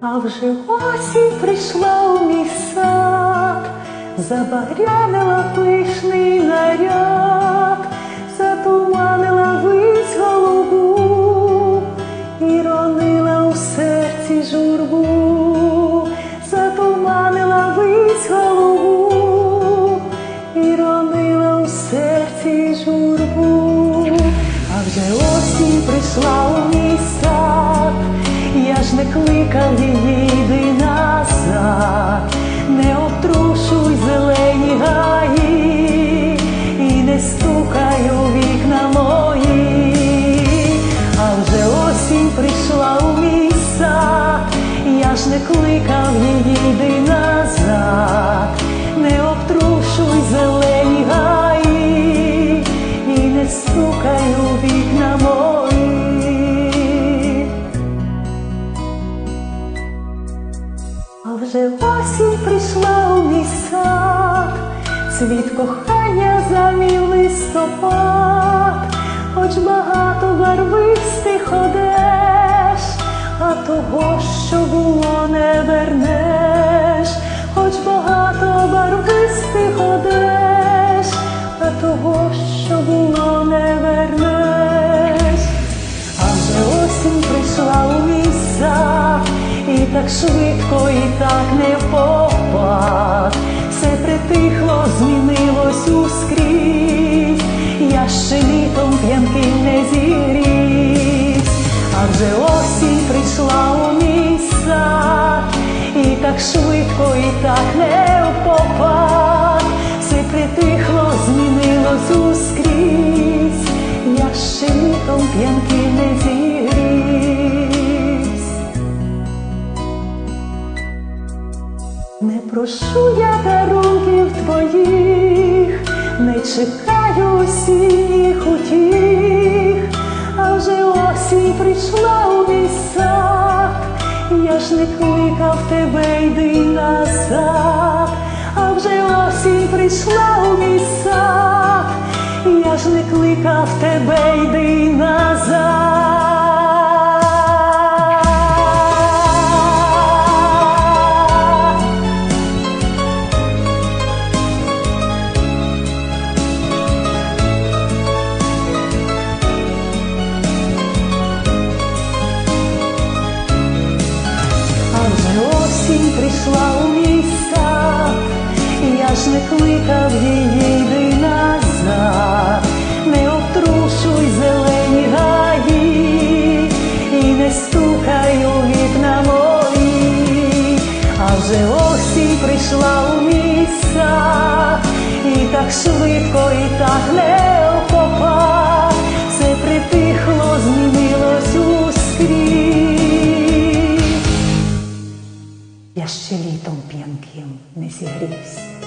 А вже осінь прийшла у мій сад, забагрянила пишний наряд, затуманила вись голубу і ронила у серці журбу, затуманила вись голубу і ронила у серці журбу, а вже осінь прийшла у мій не кликав її йди назад, не обтрушуй зелені гаї і не стукай у вікна мої. А вже осінь прийшла у мій світ кохання замів листопад, хоч багато барвистих одеж, а того, що було, не вернеш, хоч багато барвистих одеж, а того, що було, не вернеш. А вже осінь прийшла у мій сад, і так швидко, і так не попад. Все притихло, змінилось ускрізь, я ще літом так швидко, і так не попад. Все притихло, змінилось ускрізь, я ще літом п'янки не зігрівсь. Не прошу я дарунків твоїх, не чекаю осінніх утіх, а вже осінь прийшла у мій я ж не кликав тебе, йди назад, а вже осінь прийшла у мій сад, я ж не кликав тебе, йди назад. Прийшла у мій сад, я ж не кликав її йди назад, не обтрушуй зелені гаї і не стукай у вікна мої, а вже осінь прийшла у мій і так швидко, і так не Я ще літом п'янким не зігрівся.